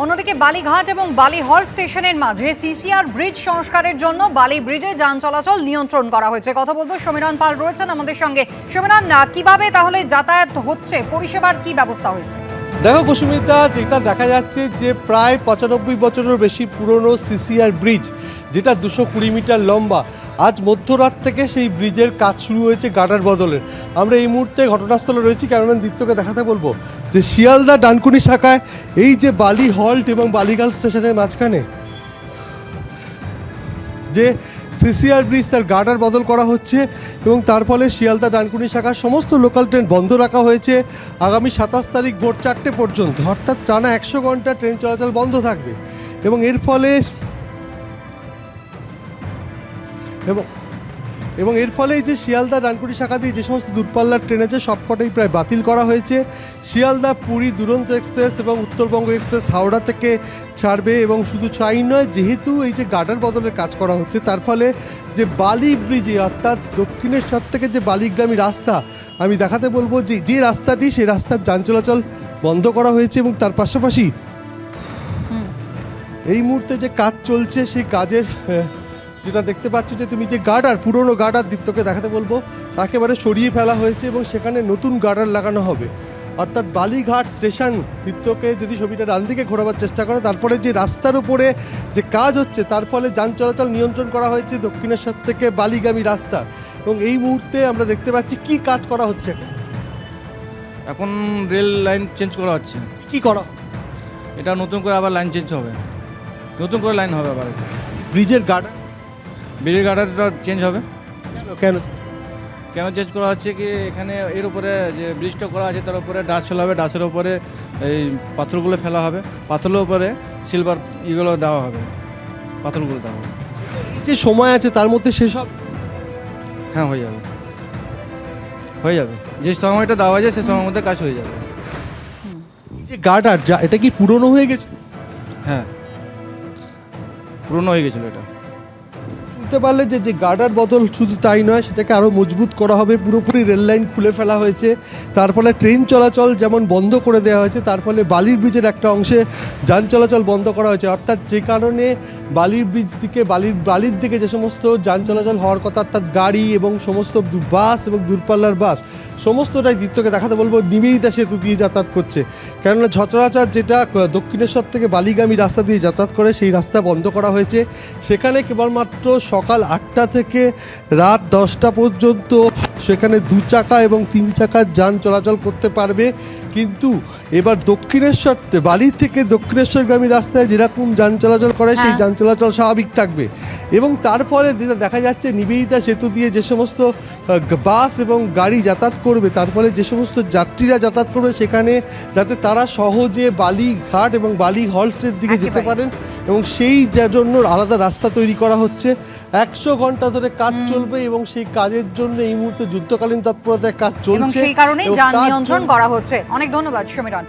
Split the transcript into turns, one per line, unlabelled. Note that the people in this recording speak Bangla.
অন্যদিকে বালিঘাট এবং বালি হল স্টেশনের মাঝে সিসিআর ব্রিজ সংস্কারের জন্য বালি ব্রিজে যান চলাচল নিয়ন্ত্রণ করা হয়েছে। কথা বলব, সমীরণ পাল রয়েছেন আমাদের সঙ্গে। সমীরণ কীভাবে তাহলে যাতায়াত হচ্ছে? পরিষেবার কি ব্যবস্থা হয়েছে?
দেখো কুসুমিতা, যেটা দেখা যাচ্ছে যে প্রায় পঁচানব্বই বছরের বেশি পুরনো সিসিআর ব্রিজ, যেটা দুশো কুড়ি মিটার লম্বা আজ মধ্যরাত থেকে সেই ব্রিজের কাজ শুরু হয়েছে গার্ডার বদলের আমরা এই মুহূর্তে ঘটনাস্থলে রয়েছি। ক্যামেরাম্যান দীপ্তকে দেখাতে বলব যে শিয়ালদা ডানকুনি শাখায় এই যে বালি হল্ট এবং বালিগাল স্টেশনের মাঝখানে যে সিসিআর ব্রিজ, তার গার্ডার বদল করা হচ্ছে এবং তার ফলে শিয়ালদা ডানকুনি শাখার সমস্ত লোকাল ট্রেন বন্ধ রাখা হয়েছে। আগামী সাতাশ তারিখ ভোর চারটে পর্যন্ত। অর্থাৎ টানা একশো ঘণ্টা ট্রেন চলাচল বন্ধ থাকবে এবং এর ফলে এবং এবং এর ফলে এই যে শিয়ালদা ডানকুনি শাখা দিয়ে যে সমস্ত দূরপাল্লার ট্রেন আছে সবকটাই প্রায় বাতিল করা হয়েছে। শিয়ালদা পুরী দুরন্ত এক্সপ্রেস এবং উত্তরবঙ্গ এক্সপ্রেস হাওড়া থেকে ছাড়বে এবং শুধু চাই নয় যেহেতু এই যে গার্ডার বদলের কাজ করা হচ্ছে তার ফলে যে বালি ব্রিজে অর্থাৎ দক্ষিণেশ্বর থেকে যে বালিগ্রামী রাস্তা আমি দেখাতে বলব যে যে রাস্তাটি সেই রাস্তার যান চলাচল বন্ধ করা হয়েছে এবং তার পাশাপাশি এই মুহূর্তে যে কাজ চলছে সেই কাজের যেটা দেখতে পাচ্ছ যে তুমি যে গার্ডার পুরনো গার্ডার দীপ্তকে দেখাতে বলব একেবারে সরিয়ে ফেলা হয়েছে এবং সেখানে নতুন গার্ডার লাগানো হবে। অর্থাৎ বালিঘাট স্টেশন দীপ্তকে যদি ছবিটা ডান দিকে ঘোরাবার চেষ্টা করো তারপরে যে রাস্তার উপরে যে কাজ হচ্ছে তার ফলে যান চলাচল নিয়ন্ত্রণ করা হয়েছে দক্ষিণেশ্বর থেকে বালিগামী রাস্তা। এবং এই মুহূর্তে আমরা দেখতে পাচ্ছি কি কাজ করা হচ্ছে।
এখন রেল লাইন চেঞ্জ করা হচ্ছে।
কি করা?
এটা নতুন করে আবার লাইন চেঞ্জ হবে। নতুন করে লাইন হবে আবার।
ব্রিজের গার্ডার?
বিড়ির গার্ডারটা চেঞ্জ হবে?
কেন কেন?
চেঞ্জ করা হচ্ছে কি এখানে এর উপরে যে ব্রিজটা করা আছে তার উপরে ডাস ফেলা হবে ডাসের উপরে এই পাথরগুলো ফেলা হবে পাথরের উপরে সিলভার ইগুলো দেওয়া হবে পাথরগুলো দেওয়া হবে।
যে সময় আছে তার মধ্যে সেসব
হ্যাঁ হয়ে যাবে। হয়ে যাবে। যে সময়টা দেওয়া যায় সে সময়ের মধ্যে কাজ হয়ে যাবে।
যে গার্ডার যা এটা কি পুরনো হয়ে গেছে?
হ্যাঁ। পুরনো হয়ে গেছিল এটা।
শুনতে পারলে যে যে গার্ডার বদল শুধু তাই নয়, সেটাকে আরও মজবুত করা হবে। পুরোপুরি রেল লাইন খুলে ফেলা হয়েছে। তার ফলে ট্রেন চলাচল যেমন বন্ধ করে দেওয়া হয়েছে, তার ফলে বালির ব্রিজের একটা অংশে যান চলাচল বন্ধ করা হয়েছে। অর্থাৎ যে কারণে বালির ব্রিজ দিকে, বালির বালির দিকে যে সমস্ত যান চলাচল হওয়ার কথা, অর্থাৎ গাড়ি এবং সমস্ত বাস এবং দূরপাল্লার বাস, সমস্তটাই দীপ্তকে দেখাতে বলব। নিবেদিতা সেতু দিয়ে যাতায়াত করছে। কেননা সচরাচর যেটা দক্ষিণেশ্বর থেকে বালিগামী রাস্তা দিয়ে যাতায়াত করে, সেই রাস্তা বন্ধ করা হয়েছে। সেখানে কেবলমাত্র সকাল আটটা থেকে রাত দশটা পর্যন্ত সেখানে দু চাকা এবং তিন চাকার যান চলাচল করতে পারবে। কিন্তু এবার দক্ষিণেশ্বর বালি থেকে দক্ষিণেশ্বরগামী রাস্তায় যেরকম যান চলাচল করে সেই
হ্যাঁ।
যান চলাচল স্বাভাবিক থাকবে। এবং তার ফলে যেটা দেখা যাচ্ছে নিবেদিতা সেতু দিয়ে যে সমস্ত বাস এবং গাড়ি যাতায়াত করবে তার ফলে যে সমস্ত যাত্রীরা যাতায়াত করবে সেখানে যাতে তারা সহজে বালিঘাট এবং বালি হলসের দিকে যেতে পারেন এবং সেই জন্য আলাদা রাস্তা তৈরি করা হচ্ছে। একশো ঘণ্টা ধরে কাজ চলবে এবং সেই কাজের জন্য এই মুহূর্তে যুদ্ধকালীন তৎপরতায় কাজ চলছে
সেই কারণেই যান নিয়ন্ত্রণ করা হচ্ছে। অনেক ধন্যবাদ সমীরণ।